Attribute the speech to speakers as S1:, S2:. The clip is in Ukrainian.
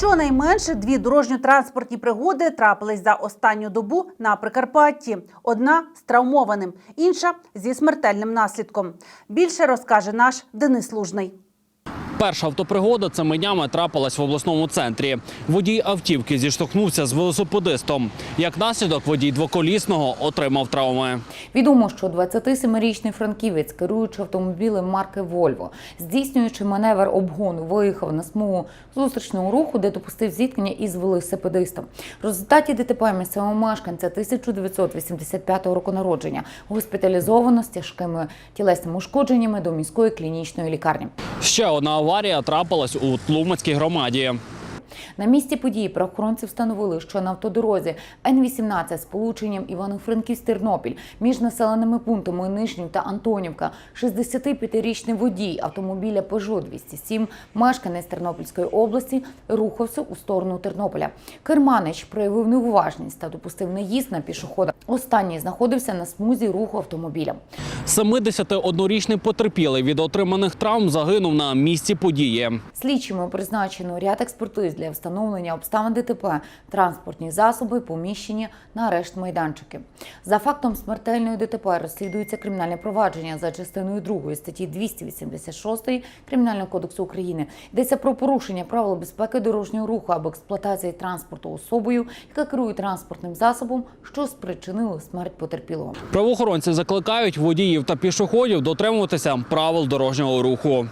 S1: Щонайменше дві дорожньо-транспортні пригоди трапились за останню добу на Прикарпатті. Одна з травмованим, інша зі смертельним наслідком. Більше розкаже наш Денис Лужний.
S2: Перша автопригода цими днями трапилась в обласному центрі. Водій автівки зіштовхнувся з велосипедистом. Як наслідок, водій двоколісного отримав травми.
S3: Відомо, що 27-річний франківець, керуючи автомобілем марки Вольво, здійснюючи маневр обгону, виїхав на смугу зустрічного руху, де допустив зіткнення із велосипедистом. В результаті ДТП місцевого мешканця 1985 року народження госпіталізовано з тяжкими тілесними ушкодженнями до міської клінічної лікарні.
S2: Ще одна аварія трапилась у Тлумацькій громаді.
S3: На місці події правоохоронці встановили, що на автодорозі Н-18 з полученням Івано-Франківськ-Тернопіль між населеними пунктами Нижній та Антонівка 65-річний водій автомобіля Peugeot 207, мешканець Тернопільської області, рухався у сторону Тернополя. Керманич проявив неуважність та допустив наїзд на пішохода. Останній знаходився на смузі руху автомобіля.
S2: 71-річний потерпілий від отриманих травм загинув на місці події.
S3: Слідчими призначено ряд експертиз для встановлення обставин ДТП, транспортні засоби поміщені на арешт майданчики. За фактом смертельної ДТП розслідується кримінальне провадження за частиною 2 статті 286 Кримінального кодексу України. Йдеться про порушення правил безпеки дорожнього руху або експлуатації транспорту особою, яка керує транспортним засобом, що спричинило смерть потерпілого.
S2: Правоохоронці закликають водіїв та пішоходів дотримуватися правил дорожнього руху.